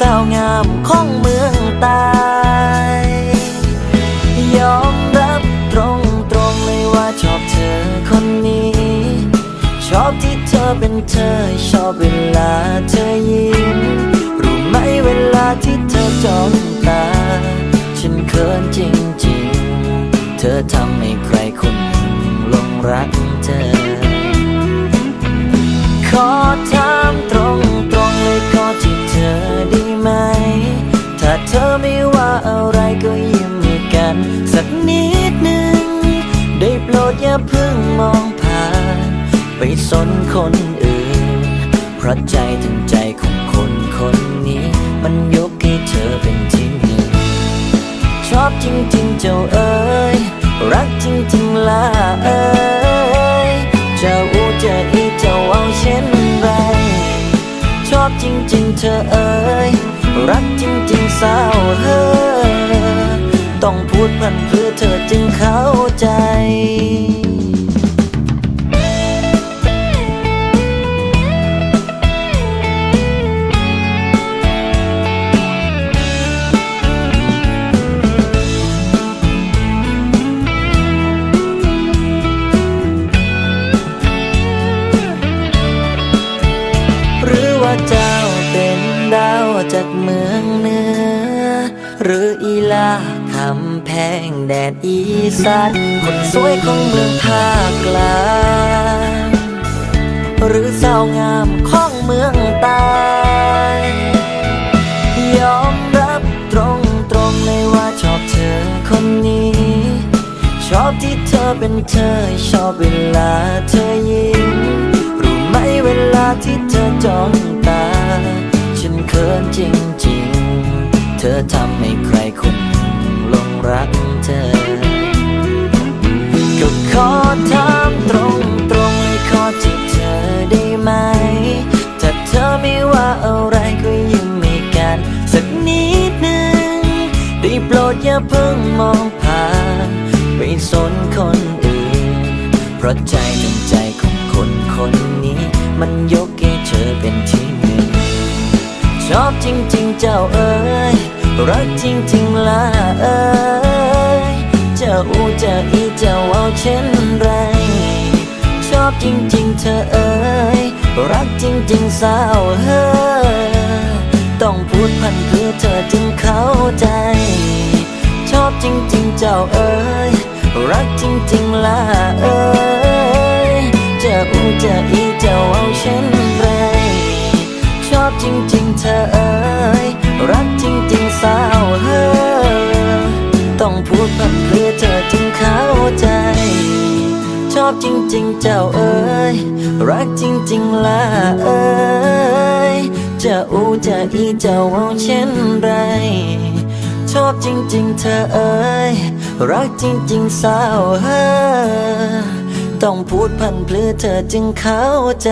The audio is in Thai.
สาวงามของเมืองต้ยอมรับตรงตรงๆเลยว่าชอบเธอคนนี้ ชอบที่เธอเป็นเธอ ชอบเวลาเธอยิ้ม รู้ไหมเวลาที่เธอจ้องตา ฉันเขินจริงๆ เธอทำให้ใครคนหนึ่งลงรัก อย่าเพิ่งมองผ่าน ไปสนคนอื่น เพราะใจถึงใจของคนคนนี้ มันยกให้เธอเป็นที่หนึ่งชอบจริงๆเจ้าเอ๋ยรักจริงๆล่ะเอ๋ยเจ้าอูเจะอีเจ้าเอาเช่นไร ชอบจริงๆเธอเอ๋ย จากเมืองเหนือหรืออีลาคำแพงแดดอีสานคนสวยของเมืองภาคกลางหรือสาวงามของเมืองใต้ยอมรับตรงตรงๆเลยว่าชอบเธอคนนี้ ชอบที่เธอเป็นเธอ ชอบเวลาเธอยิ้มรู้ไหมเวลาที่เธอจ้อง อทำให้ใครคนหนึ่งลงรักเธอ ก็ขอถามตรงตรงๆเลยขอจีบเธอได้ไหม ถ้าเธอไม่ว่าอะไรก็ยิ้มให้กัน สักนิดหนึ่งได้โปรดอย่าเพิ่งมองผ่านไปสนคนอื่น เพราะใจทั้งใจของคนคนนี้ มันยกให้เธอเป็นที่หนึ่ง ชอบจริงๆเจ้าเอ๋ย รักจริงๆละเอ๋ยเจ้าอูจ้าอีจ้าเอาเช่นไร ชอบจริงๆเธอเอ๋ยรักจริงๆสาวเฮ้ยต้องพูดพันเพื่อเธอจึงเข้าใจ ชอบจริงๆเจ้าเอ๋ยรักจริงๆละเอ๋ยเจ้าอูจ้าอีจ้าเอาเช่นไร ชอบจริงๆเธอเอ๋ย เข้าใจ ชอบจริงๆเจ้าเอ๋ยรักจริงๆล่ะเอ๋ยจะอูจะอีเจ้าเอาเช่นไรชอบจริงๆเธอเอ๋ยรักจริงๆสาวเฮ้ต้องพูดพันเพื่อเธอจึงเข้าใจ